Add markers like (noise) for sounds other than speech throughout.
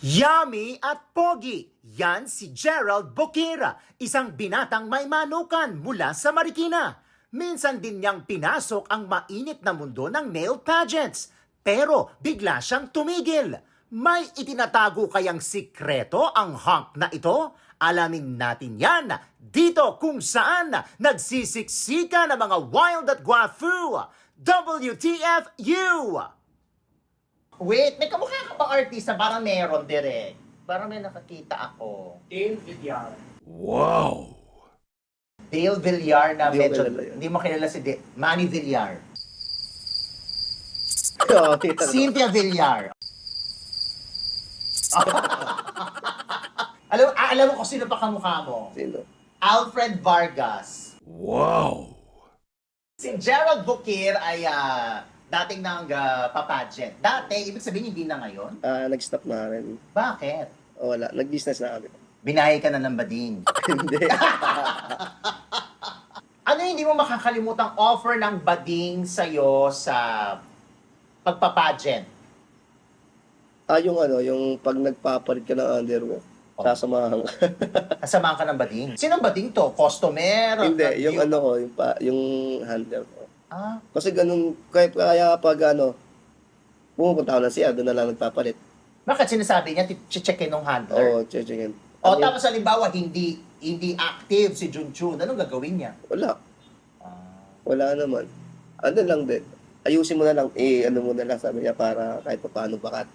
Yummy at Pogi. Yan si Gerald Bokira, isang binatang may manukan mula sa Marikina. Minsan din niyang pinasok ang mainit na mundo ng nail pageants. Pero bigla siyang tumigil. May itinatago kayang sikreto ang hunk na ito? Alamin natin yan dito kung saan nagsisiksika ng mga wild at guafu. WTFU! Wait, may kamukha ka ba artista? Parang meron direct. Parang may nakakita ako. Dale Villar. Dale Villar na ko medyo, yun. hindi mo kilala si Dale. Manny Villar. (laughs) Oo, tita. Cynthia Villar. (laughs) alam, ah, alam mo kung sino pa kamukha mo? Sino? Alfred Vargas. Wow! Si Gerald Bukir ay ah, dating nang uh, papageant. Dati, ibig sabihin hindi na ngayon? Ah, nag-stop na rin. Bakit? O wala, nag-business na kami. Binahay ka na ng bading. (laughs) Hindi. (laughs) Ano yung hindi mo makakalimutang offer ng bading sa'yo sa pagpapageant? ah, yung ano, yung pag nagpapalit ka ng underwear, Oh. sasamahan ka. (laughs) Kasamahan ka ng bading. Sinong bading to? Customer? Hindi, yung ano ko, yung, pa, yung handler ko. Ah, Kasi ganun, kaya, kaya pag ano, pumupunta ako na siya, doon na lang nagpapalit. bakit sinasabi niya, checkin ng handler? Oo, checking. O tapos halimbawa, hindi hindi active si Junjun. Anong gagawin niya? Wala, Ah, wala naman. Ano lang din, ayusin mo na lang, eh, ano mo na lang, sabi niya, para kahit pa paano bakat.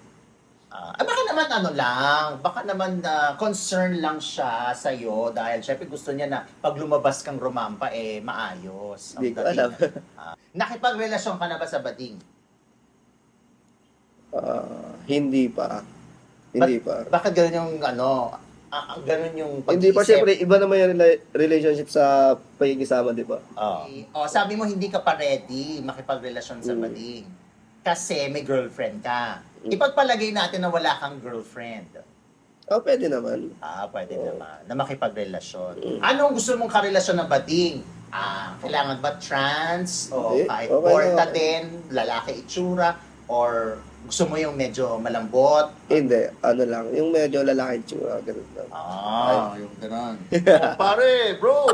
ah, ah, naman ano lang, baka naman na concern lang siya sa iyo dahil syempre gusto niya na pag lumabas kang rumampa eh maayos. Hindi ko alam. Ah, nakipagrelasyon ka na ba sa bading? Ah, hindi pa. Hindi pa. Bakit ganun yung ano, ah, ah, ganun yung Hindi pa, pag-iisip? syempre, iba naman yung rela- relationship sa pagkikisama, di ba? Oh. oh, sabi mo hindi ka pa ready makipagrelasyon sa Mm. bading. Kasi may girlfriend ka. Ipagpalagay natin na wala kang girlfriend. Oh, pwede naman. Ah, pwede Oo. naman. Na makipagrelasyon. Mm. Anong gusto mong karelasyon ng bading? Ah, kailangan ba trans? O Hindi. kahit Okay porta na. din, lalaki itsura? Or gusto mo yung medyo malambot? Hindi, ano lang, yung medyo lalaki tsura, ganun lang. Ah, yung ganun. oh, (laughs) pare, bro!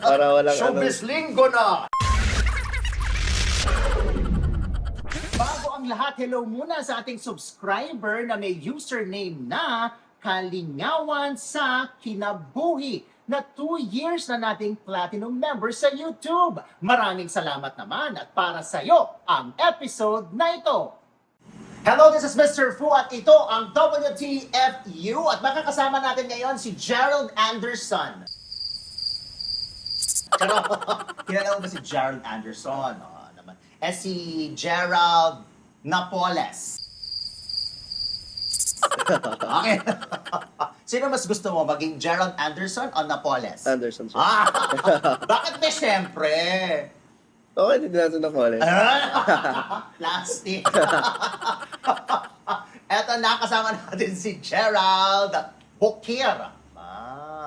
Para walang ano. Showbiz linggo na! Ang lahat, hello muna sa ating subscriber na may username na Kalingawan sa Kinabuhi na 2 years na nating platinum member sa YouTube. Maraming salamat naman at para sa iyo ang episode na ito. Hello, this is Mr. Fu at ito ang WTFU at makakasama natin ngayon si Gerald Anderson. Pero, (laughs) kilala mo ba si Gerald Anderson? Oo naman. Eh si Gerald Napoles. (laughs) okay. (laughs) Sino mas gusto mo, maging Gerald Anderson o Napoles? Anderson siya. ah, (laughs) bakit ba siyempre? Okay, hindi natin na. Ah, Plastic. Eto na, kasama natin si Gerald Bukir.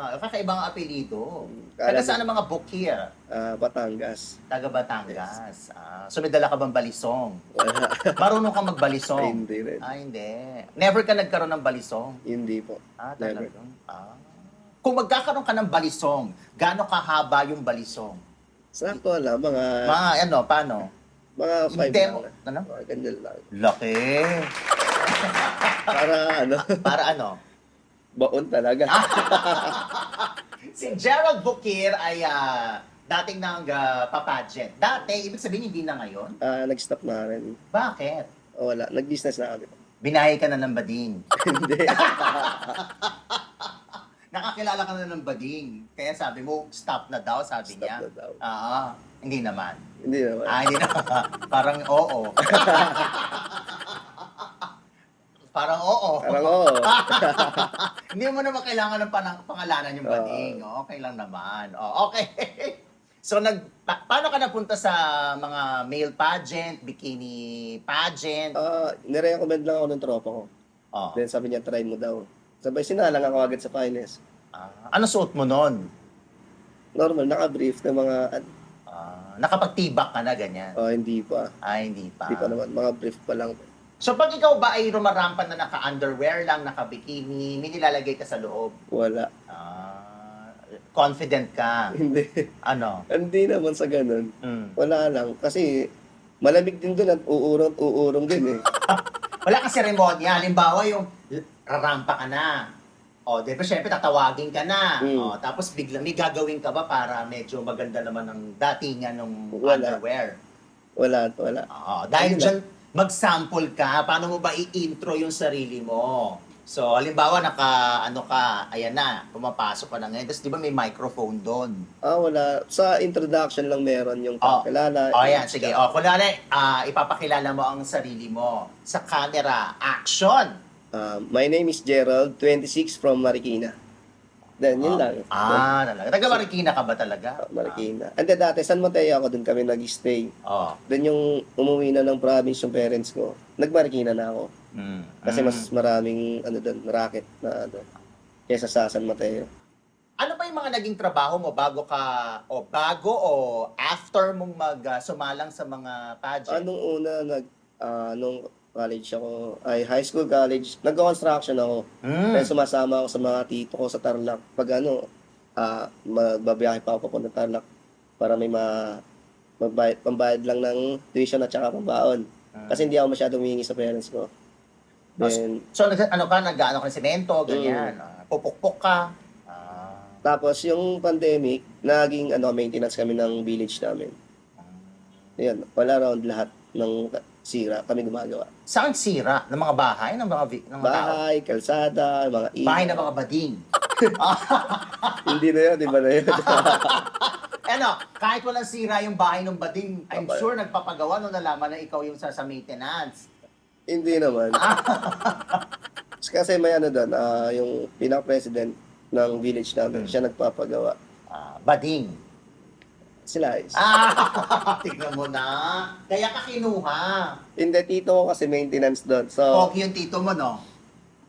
Ah, kakaibang apelido. Kala- Taga saan ang mga Bukir? Ah, Batangas. Taga Batangas. Ah, so may dala ka bang balisong? Wala. Marunong ka magbalisong? (laughs) Hindi rin. Ah, hindi. Never ka nagkaroon ng balisong? Hindi po. Ah, Never. talagang? Ah. Kung magkakaroon ka ng balisong, gaano kahaba yung balisong? Sakto lang, mga, Mga ano, paano? mga five Demo- lang. ano? Mga ganyan lang. Laki. Para ano, (laughs) Para ano? Baon talaga. (laughs) Si Gerald Bukir ay ah, dating nang uh, papageant. Dati, ibig sabihin hindi na ngayon? Ah, nag-stop na rin. Bakit? O wala, nag-business na kami. Binahay ka na ng bading. (laughs) hindi. (laughs) Nakakilala ka na ng bading. Kaya sabi mo, stop na daw, sabi Stop niya. na daw. Oo. Hindi naman. Hindi naman. Ah, hindi naman. Parang oo. Parang oo. Parang oo. (laughs) Hindi mo naman kailangan ng panang, pangalanan yung bading. okay lang naman. Oh, okay. (laughs) so, nag, pa- paano ka napunta sa mga male pageant, bikini pageant? Ah, nirecommend lang ako ng tropa ko. Oh. Then sabi niya, try mo daw. Sabay sinalang ako agad sa finest. Ah, ano suot mo nun? Normal, naka-brief ng mga, Ah, nakapagtibak ka na, ganyan. oh, hindi pa. Ah, hindi pa. Hindi pa naman, mga brief pa lang. So pag ikaw ba ay rumarampa na naka-underwear lang, naka-bikini, may nilalagay ka sa loob? Wala. Ah, confident ka. Hindi. Ano? Hindi naman sa ganun. Mm. Wala lang. Kasi malamig din doon at uurong uurong din eh. (laughs) Wala kang seremonya. Halimbawa, yung rarampa ka na. O, di ba, syempre, tatawagin ka na. Mm. O, tapos biglang may gagawin ka ba para medyo maganda naman ang datingan ng Wala. underwear? Wala, wala. Oo, dahil Ano dyan, mag-sample ka. Paano mo ba i-intro yung sarili mo? So, halimbawa, naka, ano ka, ayan na, pumapasok ka na ngayon. Tapos, di ba may microphone doon? Ah, wala. Sa introduction lang meron yung Oh. kakilala. O, ayan, sige. O, kunwari, ah, ipapakilala mo ang sarili mo sa camera. Action! Ah, my name is Gerald, 26 from Marikina. Then, yun lang. Ah, talaga. Taga Marikina ka ba talaga? Ah, Marikina. And then dati, San Mateo ako, doon kami nag-stay. Oh. Then yung umuwi na ng province yung parents ko, nag-Marikina na ako. Mm. Kasi Mm. mas maraming ano doon, racket na ano, kesa sa San Mateo. Ano ba yung mga naging trabaho mo bago ka, o bago o after mong mag ah, sumalang sa mga pageant? Anong una, nag, ah, nung college ako, ay high school college, nag-construction ako. Mm. Kaya sumasama ako sa mga tito ko sa Tarlac. Pag ano, ah magbabiyahe pa ako papunta Tarlac para may ma magbayad, pambayad lang ng tuition at saka pambaon. Mm. Kasi hindi ako masyadong humingi sa parents ko. Then, So, nag, ano ka, nag-ano ka ng semento, ganyan. ah, pupukpok ka. Ah. tapos yung pandemic, naging ano, maintenance kami ng village namin. Yan, all around lahat ng sira kami gumagawa. Saan sira? Ng mga bahay? Ng mga, vi- ng mga tao? Bahay, kalsada, mga ilaw. Bahay ng mga bading. (laughs) Hindi na yun, di ba na yun? (laughs) ano, kahit walang sira yung bahay ng bading, I'm Papa- sure nagpapagawa nung nalaman na ikaw yung sa, sa maintenance. Hindi naman. (laughs) Kasi may ano doon, ah, yung pinaka-president ng village namin, siya nagpapagawa. Ah, bading. Is. Ah, (laughs) tignan mo na. Kaya ka kinuha. Hindi, tito ko kasi maintenance doon. So, Okay yung tito mo, no?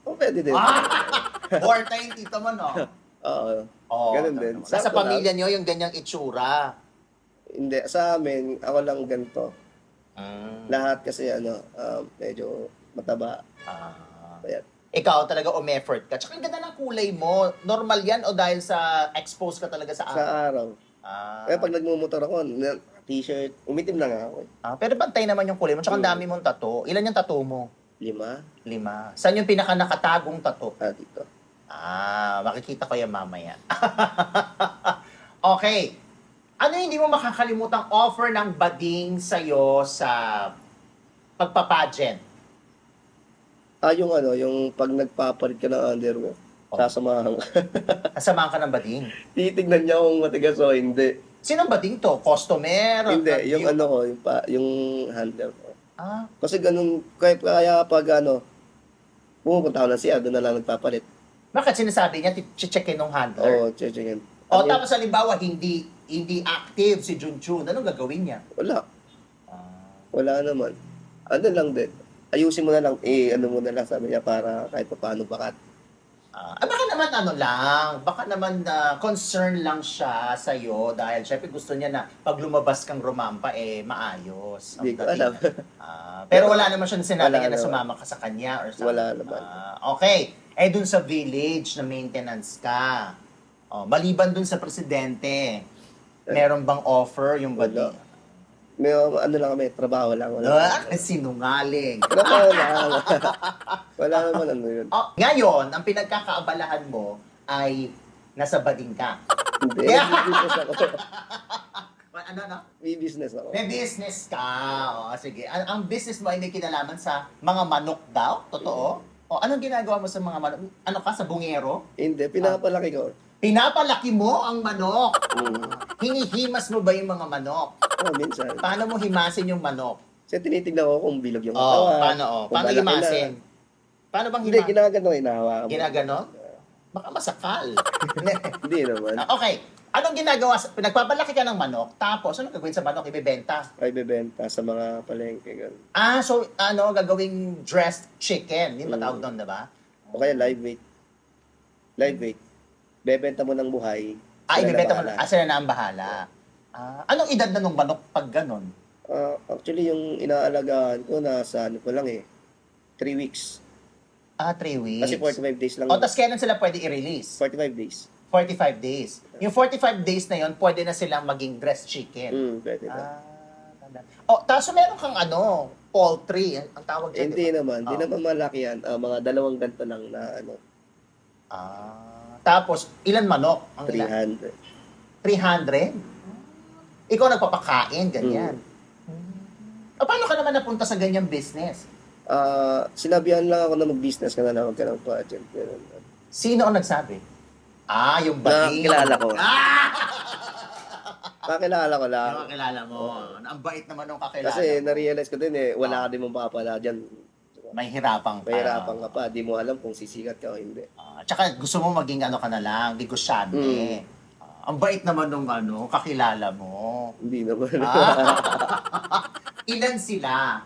oh, pwede din. Ah! (laughs) Horta yung tito mo, no? (laughs) Oo. Oh, Ganun din. Sa Sakto pamilya nyo, yung ganyang itsura. Hindi, sa amin, ako lang ganito. Mm. Lahat kasi ano, um, medyo mataba. Ah. Kaya, Ikaw talaga umeffort ka. Tsaka ang ganda ng kulay mo. Normal yan o dahil sa expose ka talaga sa sa araw? Ah. Kaya pag nagmumotor ako, na- t-shirt, umitim na nga ako. eh. Ah, pero pantay naman yung kulay mo. Tsaka ang Mm. dami mong tato. Ilan yung tato mo? Lima, Lima. Saan yung pinaka nakatagong tato? ah, dito. Ah, makikita ko yan mamaya. (laughs) okay. Ano yung hindi mo makakalimutang offer ng bading sa'yo sa pagpapageant? Ah, yung ano, yung pag nagpapalit ka ng underwear. Sasamahan ka. (laughs) Kasamahan ka ng bading. Titignan niya kung matigas o hindi. Sinong bading to? Customer? Hindi, Nag- yung ano ko, yung, pa, yung handler ko. Ah, Kasi ganun, kaya, kaya pag ano, pumupunta ako ng siya, doon na lang nagpapalit. bakit sinasabi niya, checkin ng handler? Oo, oh, checkin. O tapos halimbawa, hindi hindi active si Junjun. Anong gagawin niya? Wala, Ah, wala naman. Ano lang din, ayusin mo na lang, eh, ano mo na lang, sabi niya, para kahit pa paano bakat. Ah, ah, baka naman ano lang, baka naman na concern lang siya sa iyo dahil syempre gusto niya na pag lumabas kang rumampa eh maayos. Hindi ko alam. Ah, pero wala naman siya sinabi Wala niya na sumama ka sa kanya or something. Wala naman. Ah, okay. Eh dun sa village na maintenance ka. Oh, maliban dun sa presidente, meron bang offer yung Wala. May ano lang kami, trabaho lang. Wala. Ah, sinungaling. Trabaho lang. wala naman ano yun. Oh, ngayon, ang pinagkakaabalahan mo ay nasa bading ka. Hindi, may business ako. Ano, no? May business ako. May business ka. O, sige. Ang, ang business mo ay may kinalaman sa mga manok daw? Totoo? O, anong ginagawa mo sa mga manok? Ano ka, sa bungero? Hindi, pinapalaki ko. Pinapalaki mo ang manok. Mm. Hinihimas mo ba yung mga manok? Oh, minsan. Paano mo himasin yung manok? Kasi tinitignan ko kung bilog yung Oh, katawan. paano, oh? kung Paano malaki na. himasin? Paano bang Hindi, himasin? ginagano, hinahawakan mo. Ginaganon? Baka masakal. (laughs) Hindi naman. okay. Anong ginagawa? sa- Nagpapalaki ka ng manok, tapos ano gagawin sa manok? Ibebenta. Ay, bebenta sa mga palengke. ganun. Ah, so ano, gagawing dressed chicken. Yun matawag Mm. doon, diba? O kaya live weight. Live weight. Bebenta mo ng buhay. Ah, ibebenta mo. Ah, sila na ang bahala. Ah, anong edad na nung manok pag ganon? Ah, actually, yung inaalagaan ko, nasa ano ko lang eh. 3 weeks. Ah, three weeks. Kasi 45 days lang. O, tas kailan sila pwede i-release? 45 days. 45 days. Yung 45 days na yon pwede na silang maging breast chicken. Mm, pwede na. Ah, tanda. O, tapos meron kang ano, poultry, ang tawag Eh, dyan. hindi di ba? naman. Hindi Oh. naman malaki yan. Ah, mga dalawang ganto lang na ano, Ah, tapos, ilan manok? Ang ilan? 300. 300? Ikaw nagpapakain, ganyan. Mm. O, paano ka naman napunta sa ganyang business? Ah, sinabihan lang ako na mag-business ka na lang, huwag ka ng budget. Ganun. Sino ang nagsabi? Ah, yung bading. Nakakilala ko. Ah! (laughs) Kakilala ko lang. Yung kakilala mo. Ang bait naman ng kakilala Kasi mo. na-realize ko din eh, wala ka din mong papala dyan. May hirapang pa. Mahirapan ka pa. Di mo alam kung sisikat ka o hindi. Ah, tsaka gusto mo maging ano ka na lang, negosyante. Mm. Ah, ang bait naman nung ano, kakilala mo. Hindi naman. Ah. (laughs) Ilan sila?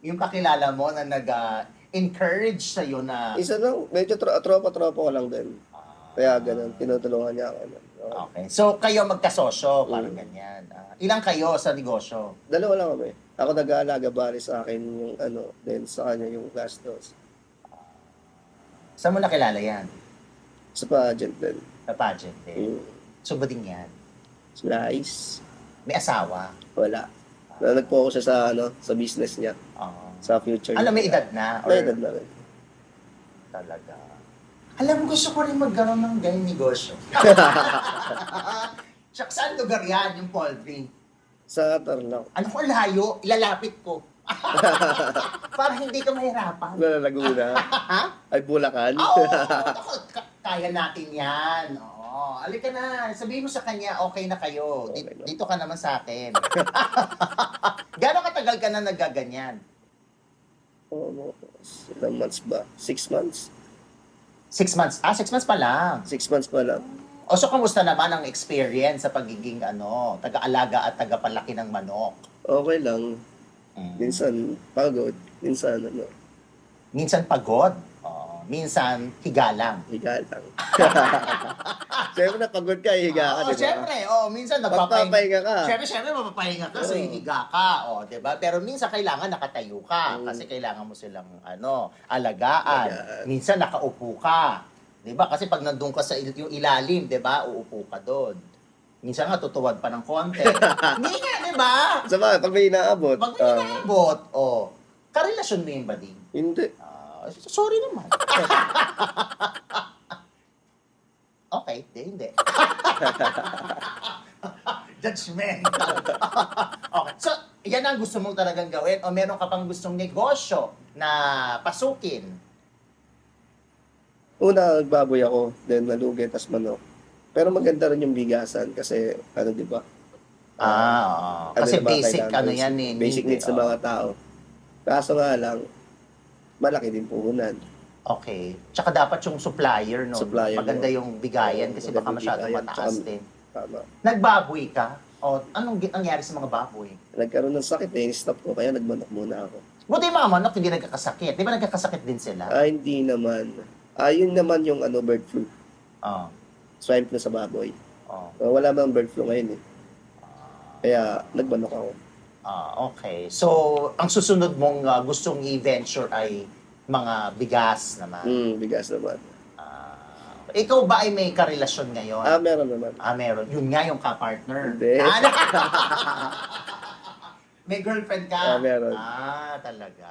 Yung kakilala mo na nag-encourage sa'yo na... Isa lang, medyo tro- tropa-tropa ko lang din. Ah, Kaya ganun, tinutulungan niya ako. Okay. Okay. So, kayo magkasosyo, parang Mm. ganyan. Ah, ilang kayo sa negosyo? Dalawa lang kami. Ako nag-aalaga bali sa akin yung ano, then sa kanya yung gastos. Saan mo nakilala yan? Sa pageant din. Sa pageant din. Yung So, ba din yan? slice, May asawa? wala. Na nag-focus siya sa ano, sa business niya, Oo. sa future. Alam, may niya. edad na? Or May edad na rin. Talaga. Alam gusto ko rin magkaroon ng ganyang negosyo. (laughs) Tsaka saan lugar yan, yung poultry? Sa Tarlac. Ano ko layo, ilalapit ko. (laughs) Para hindi ka mahirapan. Wala Laguna. Ha? Ay, Bulacan. Oo, (laughs) ako, ka- kaya natin yan. Oo, alika na. Sabihin mo sa kanya, okay na kayo. Di- Okay na. Dito ka naman sa akin. (laughs) Gano'ng katagal ka na nagaganyan? Oo, ilang months ba? Six months? Six months. Ah, six months pa lang. Six months pa lang. O so, kamusta naman ang experience sa pagiging ano, taga-alaga at taga-palaki ng manok? Okay lang. Mm. Minsan pagod, minsan ano, Minsan pagod. Oo. minsan higa lang. higa lang. (laughs) Siyempre napagod ka, higa ka, Oo, di ba? syempre. Oh, minsan. Magpapahinga ka. Syempre, syempre, mapapahinga ka, so Oo. hihiga ka, oh, 'di ba? Pero minsan kailangan nakatayo ka Mm. kasi kailangan mo silang ano, alagaan. Alagaan. Minsan nakaupo ka. 'Di ba? Kasi pag nandun ka sa il- yung ilalim, 'di ba? Uupo ka doon. Minsan nga tutuwad pa ng konti. (laughs) Hindi nga, 'di ba? Sa ba, pag may inaabot, Pag may ah, inaabot, oh, karelasyon mo yung bading. hindi. Ah, sorry naman. (laughs) okay, di, hindi. (laughs) Judgmental. okay, so, yan ang gusto mong talagang gawin o meron ka pang gustong negosyo na pasukin? Una, nagbaboy ako, then nalugi, tas manok. Pero maganda rin yung bigasan kasi, ano, di ba? Ah, oo. Ano kasi yung mga basic, kailangan, ano yan eh. Basic need, needs ng oh. mga tao. Kaso nga lang, malaki din puhunan. Okay. Tsaka dapat yung supplier, no? Supplier, Maganda no? yung bigayan Oo, kasi maganda baka yung masyadong bigayan. mataas Tsaka- din. Tama. Nagbaboy ka? O anong gi- nangyari sa mga baboy? Nagkaroon ng sakit eh, stop ko, kaya nagmanok muna ako. Buti yung mga manok hindi nagkakasakit. Di ba nagkakasakit din sila? Ah, hindi naman. Ah, yun naman yung ano, bird flu. Oo. Swine flu sa baboy. Oo. Ah, wala bang bird flu ngayon eh. Kaya nagmanok ako. Ah, okay. So, ang susunod mong ah, gustong i-venture ay mga bigas naman. Hmm, bigas naman. Ah, ikaw ba ay may karelasyon ngayon? Ah, meron naman. Ah, meron. Yun nga yung ka-partner. Hindi. Ah, (laughs) may girlfriend ka? Ah, meron. Ah, talaga.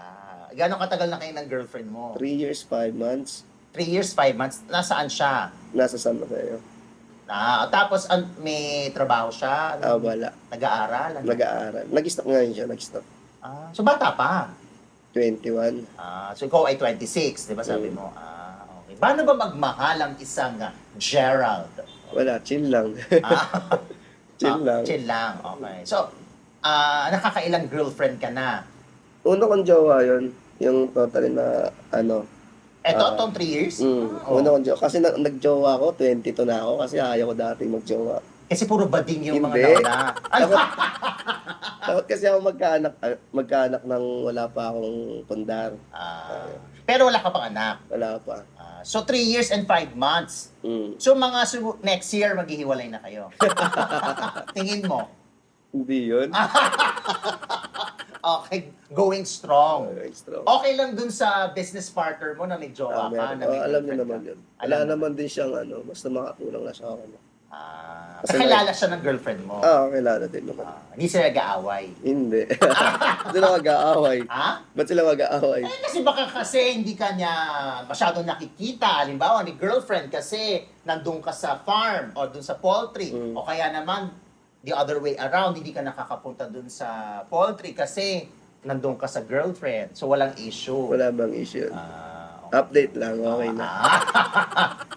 Gano'ng katagal na kayo ng girlfriend mo? Three years, five months, Three years, five months. Nasaan siya? nasa San Mateo. Ah, tapos an- may trabaho siya? Ah, wala. Nag-aaral? Ano? Nag-aaral. Nag-stop ngayon siya, nag-stop. Ah, so bata pa. 21. Ah, so ikaw ay 26, di ba sabi Mm. mo? Ah, okay. Paano ba magmahal ang isang ah, Gerald? Wala, chill lang. Ah, (laughs) chill ah, lang. Chill lang, okay. So, ah, nakakailang girlfriend ka na? Una kong jowa yun. Yung totally na, ano, Eto, Ah. tong 3 years? mm, Oh. una kong jowa. Kasi na, nag-jowa ako, 22 na ako kasi ayaw ko dati mag-jowa. Kasi puro bading yung mga Hindi. nauna. Ano? Takot kasi ako magkaanak, ah, magkaanak ng wala pa akong pundar. Ah, pero wala ka pang anak. Wala pa. Ah, so, 3 years and 5 months. Mm. So, mga su- next year, maghihiwalay na kayo. (laughs) Tingin mo. Hindi yun. (laughs) Okay, going strong. Okay, strong. Okay lang dun sa business partner mo na may jowa Ah, ka, meron. na may Oh, alam girlfriend naman ka. yun. Alam Wala mo. naman din siyang ano, basta makatulong na siya ako. Ah, Kasi kakilala siya ng girlfriend mo. Ah, kilala din naman. Ah, hindi sila nag-aaway. Hindi. (laughs) Sila mag-aaway? Ha? (laughs) Ba't sila mag-aaway? Eh, kasi baka kasi hindi ka niya masyadong nakikita. Halimbawa, ni girlfriend kasi nandun ka sa farm o dun sa poultry. Mm. O kaya naman, the other way around, hindi ka nakakapunta dun sa poultry kasi nandun ka sa girlfriend. So, walang issue. Wala bang issue? Ah, okay. Update lang, okay na. Ah,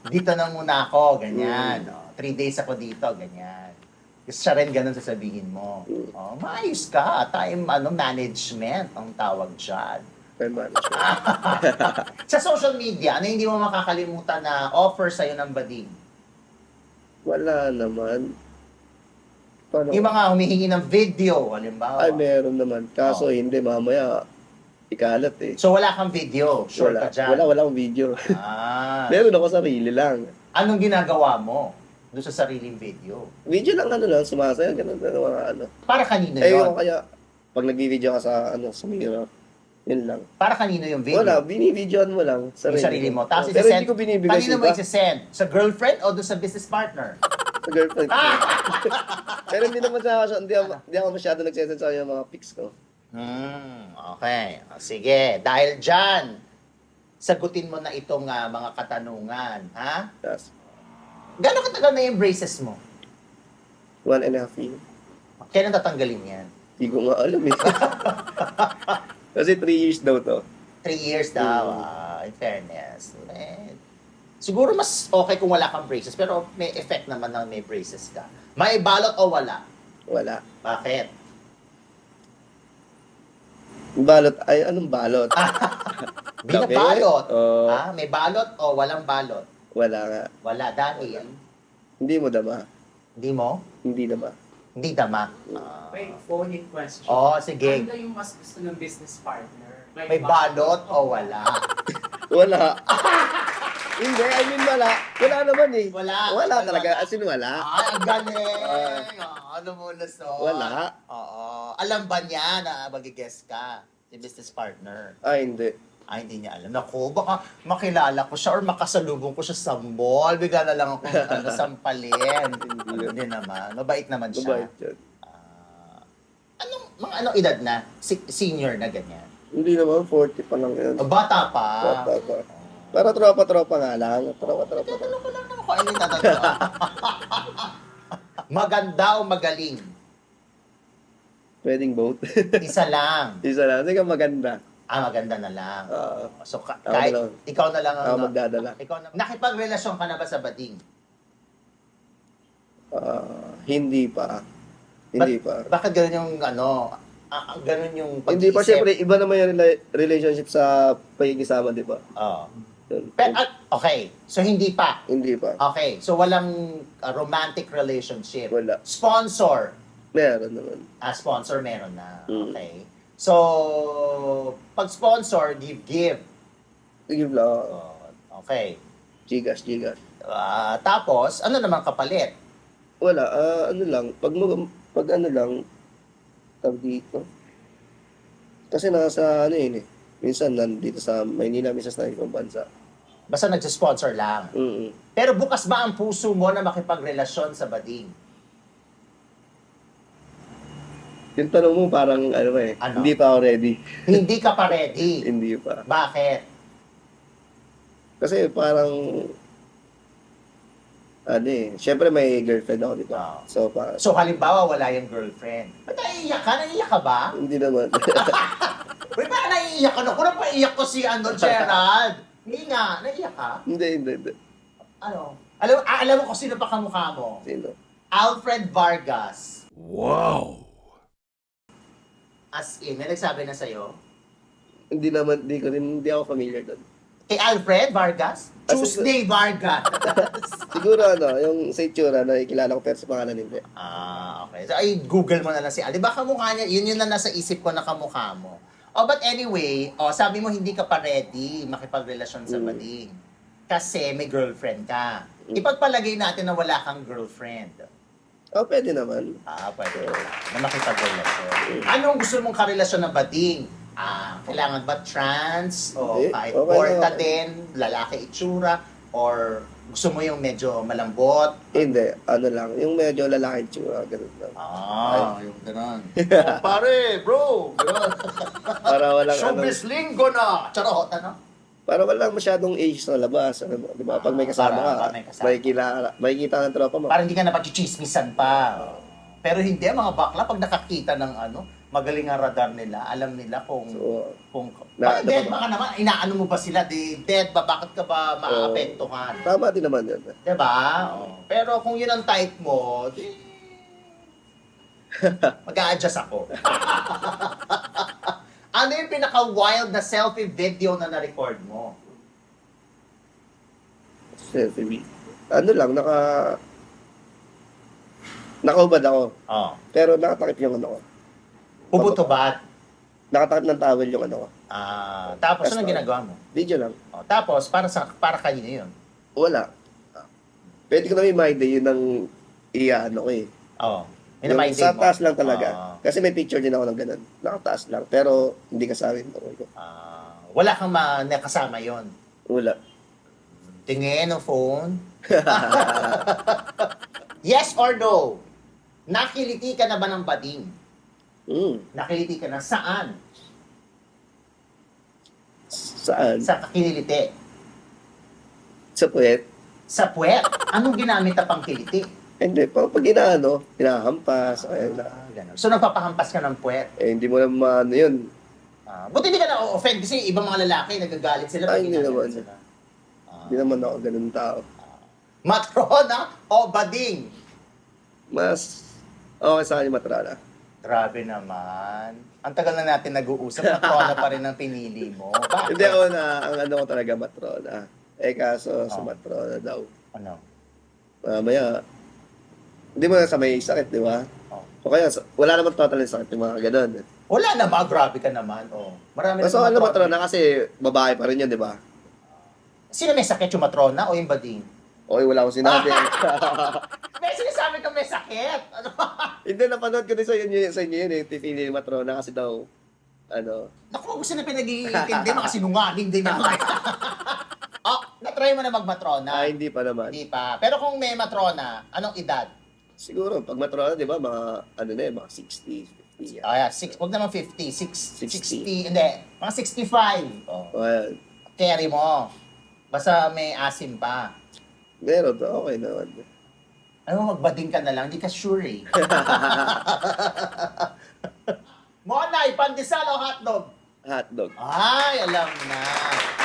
(laughs) dito na muna ako, ganyan. Mm. Oh, three days ako dito, ganyan. Kasi siya rin ganun sasabihin mo. Mm. Oh, maayos ka. Time ano, management ang tawag dyan. Time management. (laughs) Sa social media, ano hindi mo makakalimutan na offer sa'yo ng bading? Wala naman. Paano? Yung mga humihingi ng video, halimbawa. Ay, meron naman. Kaso Oh. hindi, mamaya ikalat eh. So wala kang video, sure wala, ka dyan. wala, wala akong video. Ah, (laughs) meron ako sarili lang. anong ginagawa mo doon sa sariling video? Video lang ano lang, sumasaya, ganun, ganun, mga ano. Para kanino Eh, yun? yung kaya, pag nag-video ka sa, ano, sa mirror, yun lang. Para kanino yung video? Wala, binibidyoan mo lang. Yung sarili mo. Tapos Oh, Pero isi-send- hindi ko binibigay Kanino mo iba. isi-send? Sa girlfriend o doon sa business partner? Sa girlfriend. (laughs) Pero hindi naman sa ako, hindi ako, hindi ako masyado nagsesend sa yung mga pics ko. Hmm, okay. O, sige, dahil dyan, sagutin mo na itong ah, mga katanungan. Ha? Tapos, Gano'ng katagal na yung braces mo? one and a half year. Kailan tatanggalin yan? Hindi ko nga alam eh. (laughs) Kasi three years daw to. Three years daw, Mm. ah, in fairness. Eh, siguro mas okay kung wala kang braces, pero may effect naman na may braces ka. May balot o wala? Wala. Bakit? Balot, ay anong balot? (laughs) Binabalot. Oo. Ah, may balot o walang balot? Wala nga. Wala, dahil. Hindi mo dama. Hindi mo? Hindi dama. Hindi dama. Ah. Wait, phone question. Oo, sige. Ano yung mas gusto ng business partner? May balot o wala? (laughs) Wala. (laughs) Hindi, I mean wala. Wala naman eh. Wala. Wala Wala. talaga. As in wala. Ay, ang galing! Ah, ano mo na so? Wala. Oo. Alam ba niya na mag-guess ka? Si business partner. Ay, hindi. Ay, hindi niya alam. Naku, baka makilala ko siya or makasalubong ko siya sa mall. Bigla na lang ako ano, (laughs) sampalin. Hindi. Hindi naman. Mabait naman siya. Mabait yun. Ah, anong, mga anong edad na? Si- senior na ganyan? Hindi naman, 40 pa lang yun. O, bata pa. Bata pa. Para tropa-tropa nga lang. Tropa-tropa. Tatanong ko lang naman kung ano yung tatanong. (laughs) Maganda o magaling? Pwedeng both. (laughs) Isa lang. Isa lang. Sige, maganda. Ah, maganda na lang. Oo. so, ka- Ako kahit na lang. ikaw na lang ang... Ako magdadala. Ikaw na, nakipagrelasyon ka na ba sa bading? Ah, hindi pa. Hindi pa. Bakit ganun yung ano, ah, ah, ganun yung Hindi pa, syempre, iba naman yung rela- relationship sa pagkikisama, di ba? Oo. Pero, ah, okay, so hindi pa. Hindi pa. Okay, so walang ah, romantic relationship. Wala. Sponsor. Meron naman. Ah, sponsor meron na. Mm. Okay. So, pag sponsor, give, give. Sige lang. Oh, okay. Gigas, gigas. Ah, tapos, ano naman kapalit? Wala, ah, ano lang, pag, mag, pag ano lang, tawag dito. Kasi nasa ano yun eh, minsan nandito sa Maynila, minsan sa ibang bansa. Basta nagsisponsor lang. Mm Pero bukas ba ang puso mo na makipagrelasyon sa bading? Yung tanong mo parang ano eh, Ano? hindi pa ako ready. (laughs) Hindi ka pa ready. hindi pa. Bakit? Kasi parang, ano eh, syempre may girlfriend ako, di ba? Oo. So, parang, So halimbawa, wala yung girlfriend. Ba't naiiyak ka? Naiiyak ka ba? hindi naman. (laughs) (laughs) Uy, bakit naiiyak ka? Naku, napaiyak ko si ano, Gerald. Hindi nga, naiiyak ka? hindi, hindi, hindi. Ano? Alam, ah, alam mo kung sino pa kamukha mo? Sino? Alfred Vargas. Wow! As in, may nagsabi na sa'yo? Hindi naman, hindi ko rin, hindi ako familiar doon. Kay Alfred Vargas? Ah, Tuesday Vargas. (laughs) Siguro ano, yung sa itsura, nakikilala ko pero sa pangalan hindi. ah, okay. So, ay, Google mo na lang si Al. Di ba kamukha niya? Yun yun na nasa isip ko na kamukha mo. Oh, but anyway, oh, sabi mo hindi ka pa ready makipagrelasyon sa Mm. Oh, pwede naman. Ah, pwede. Na makipagrelasyon. Anong gusto mong karelasyon ng bading? Ah, kailangan ba trans? O Hindi. kahit Okay porta lang. din, lalaki itsura? Or gusto mo yung medyo malambot? Hindi, ano lang, yung medyo lalaki tsura, ganun lang. Ah, yung gano'n. (laughs) oh, pare, bro! Gano'n. Para walang ano, Showbiz linggo na! Charot, ano? para walang masyadong age sa labas. Ano, di ba? Pag may kasama Para- ka, para may kasama. makikita, makikita ng tropa mo. Para hindi ka napagchichismisan pa. Pero hindi, mga bakla, pag nakakita ng ano, magaling ang radar nila, alam nila kung... So, kung Na- dead ba ka naman? Inaano mo ba sila? Di, dead ba? Bakit ka ba maapektuhan? tama din naman yun. Diba? Oh. Pero kung yun ang type mo, di... (laughs) mag-a-adjust ako. (laughs) ano yung pinaka-wild na selfie video na na-record mo? Selfie. Ano lang, naka... Nakaubad ako. Oh. Pero nakatakip yung ano ko. Puputo ba? Nakatakip ng towel yung ano ko. Ah, tapos Basta- anong ginagawa mo? Video lang. Oh, tapos, para sa para kanino yun? Wala. Pwede ko na may mind eh, yun ang iya-ano ko eh. Oo. Oh, Yung sa taas lang talaga. Ah, Kasi may picture din ako ng ganun. Nakataas lang. Pero hindi yung towel ko. ah, wala kang ma nakasama yon. Wala. Tingin ng phone. (laughs) yes or no? Nakiliti ka na ba ng bading? Mm. Nakiliti ka na saan? Saan? Sa kakiniliti? Sa puwet? Sa puwet? Anong ginamit na pangkiliti? Hindi. Pag, pag inaano, na, Ah, ganun. So nagpapahampas ka ng puwet. eh, hindi mo naman maano yun. Ah, buti hindi ka na-offend kasi ibang mga lalaki nagagalit sila pag Ay, hindi ginagawa naman. sila. Ah. Hindi naman ako ganun tao. Matrona o bading? Mas okay sa akin matrala. Grabe naman. Ang tagal na natin nag-uusap, matrona pa rin ang pinili mo. Bakit? Hindi ako na, ang ano ko talaga matrona. Eh kaso sa Oh. matrona daw. Ano? Mamaya, hindi mo na sa may sakit, di ba? Oh. O kaya, sa- wala naman total sakit yung mga ganun. Wala naman, grabe ka naman. Oh. Marami okay na matrona kasi babae pa rin yun, di ba? Sino may sakit yung matrona o yung bading? Okay, wala akong sinabi. (laughs) May sakit. (laughs) Ano ba? Hindi, napanood ko din sa inyo, sa inyo yun eh. Tipili yung matrona kasi daw, ano, Naku, huwag sila pinag-iintindi, mga sinungaling din mga. (laughs) oh, na-try mo na magmatrona? ah, hindi pa naman. Hindi pa. Pero kung may matrona, anong edad? Siguro, pag matrona, di ba, mga, ano na eh, mga 60, 50. yan. Ah, yeah, six, wag naman 50, six, 60. 60, hindi, mga 65. Oh. Ayan. Carry mo. Basta may asim pa. Meron, okay naman. Ano mo, magbading ka na lang, hindi ka sure eh. (laughs) Monay, pandesal o hotdog? Hotdog. Ay, alam na.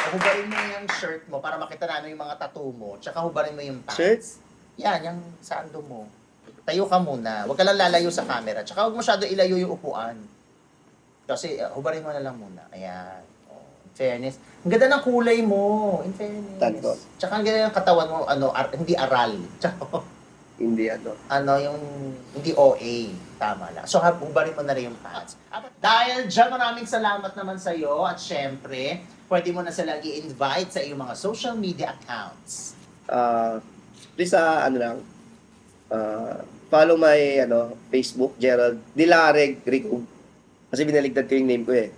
Hubarin mo yung shirt mo para makita namin yung mga tattoo mo. Tsaka hubarin mo yung pants. Shirt? Yan, yung sando mo. Tayo ka muna. Huwag ka lang lalayo sa camera. Tsaka huwag masyado ilayo yung upuan. Kasi uh, hubarin mo na lang muna. Ayan. Oh, in fairness. Ang ganda ng kulay mo. In fairness. Tanto. Tsaka ang ganda ng katawan mo, ano, ar- hindi aral. (laughs) Tsaka, Hindi ano. ano, yung hindi OA. Tama lang. So, hubarin mo na rin yung pants. At dahil dyan, maraming salamat naman sa iyo. At syempre, pwede mo na silang i-invite sa iyong mga social media accounts. Ah, please, ah, ano lang, ah, follow my, ano, Facebook, Gerald Dilareg Rico. Kasi binaligtad ko yung name ko eh.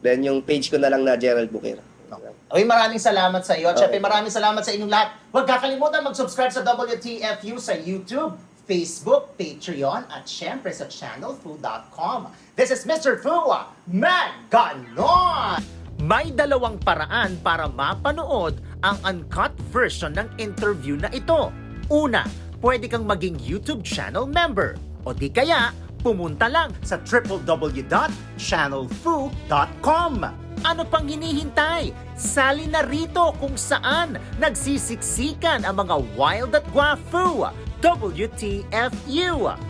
Then yung page ko na lang na Gerald Bukera. Okay, maraming salamat sa iyo. At Okay. syempre, maraming salamat sa inyong lahat. Huwag kakalimutan mag-subscribe sa WTFU sa YouTube, Facebook, Patreon, at syempre sa channelfu.com. This is Mr. Fua, Maganon! May dalawang paraan para mapanood ang uncut version ng interview na ito. Una, pwede kang maging YouTube channel member. O di kaya, pumunta lang sa www.channelfu.com. Ano pang hinihintay? Sali na rito kung saan nagsisiksikan ang mga wild at guafu. WTFU.